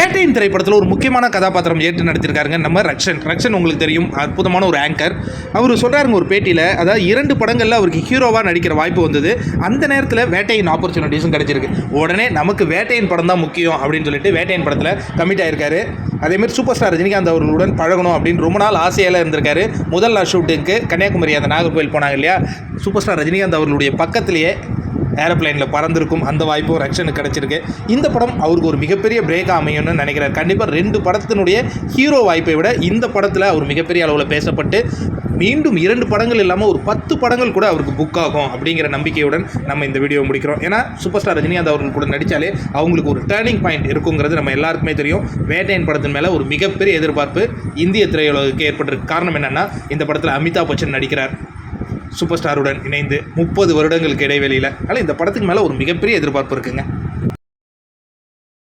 வேட்டையின் திரைப்படத்தில் ஒரு முக்கியமான கதாபாத்திரம் ஏற்று நடித்திருக்காருங்க நம்ம ரக்ஷன். ரக்ஷன் உங்களுக்கு தெரியும். அற்புதமான ஒரு ஆங்கர் அவர் சொல்கிறாருங்க ஒரு பேட்டியில் அதாவது இரண்டு படங்களில் அவருக்கு ஹீரோவாக நடிக்கிற வாய்ப்பு வந்தது. அந்த நேரத்தில் வேட்டையின் ஆப்பர்ச்சுனிட்டிஸும் கிடைச்சிருக்கு. உடனே நமக்கு வேட்டையின் படம் தான் முக்கியம் அப்படின்னு சொல்லிட்டு வேட்டையின் படத்தில் கமிட் ஆயிருக்காரு. அதேமாதிரி சூப்பர் ஸ்டார் ரஜினிகாந்த் அவர்களுடன் பழகணும் அப்படின்னு ரொம்ப நாள் ஆசையில் இருந்திருக்காரு. முதல் நாள் ஷூட்டிங்க்கு கன்னியாகுமரி அந்த நாகர்கோவில் போனாங்க இல்லையா? சூப்பர் ஸ்டார் ரஜினிகாந்த் அவர்களுடைய பக்கத்திலேயே ஏரோப்ளைனில் பறந்திருக்கும் அந்த வாய்ப்பும் ரக்ஷனுக்கு கிடச்சிருக்கு. இந்த படம் அவருக்கு ஒரு மிகப்பெரிய பிரேக் அமையும்னு நினைக்கிறார். கண்டிப்பாக ரெண்டு படத்தினுடைய ஹீரோ வாய்ப்பை விட இந்த படத்தில் அவர் மிகப்பெரிய அளவில் பேசப்பட்டு மீண்டும் இரண்டு படங்கள் இல்லாமல் ஒரு பத்து படங்கள் கூட அவருக்கு புக் ஆகும் அப்படிங்கிற நம்பிக்கையுடன் நம்ம இந்த வீடியோ முடிக்கிறோம். ஏன்னா சூப்பர் ஸ்டார் ரஜினிகாந்த் அவர்கள் கூட நடித்தாலே அவங்களுக்கு ஒரு டேர்னிங் பாயிண்ட் இருக்குங்கிறது நம்ம எல்லாருக்குமே தெரியும். வேட்டையன் படத்தின் மேலே ஒரு மிகப்பெரிய எதிர்பார்ப்பு இந்திய திரையுலகுக்கு ஏற்பட்டிருக்கு காரணம் என்னென்னா இந்த படத்தில் அமிதாப் பச்சன் நடிக்கிறார். சூப்பர் ஸ்டாருடன் இணைந்து முப்பது வருடங்களுக்கு இடைவெளியில். அதனால் இந்த படத்துக்கு மேலே ஒரு மிகப்பெரிய எதிர்பார்ப்பு இருக்குங்க.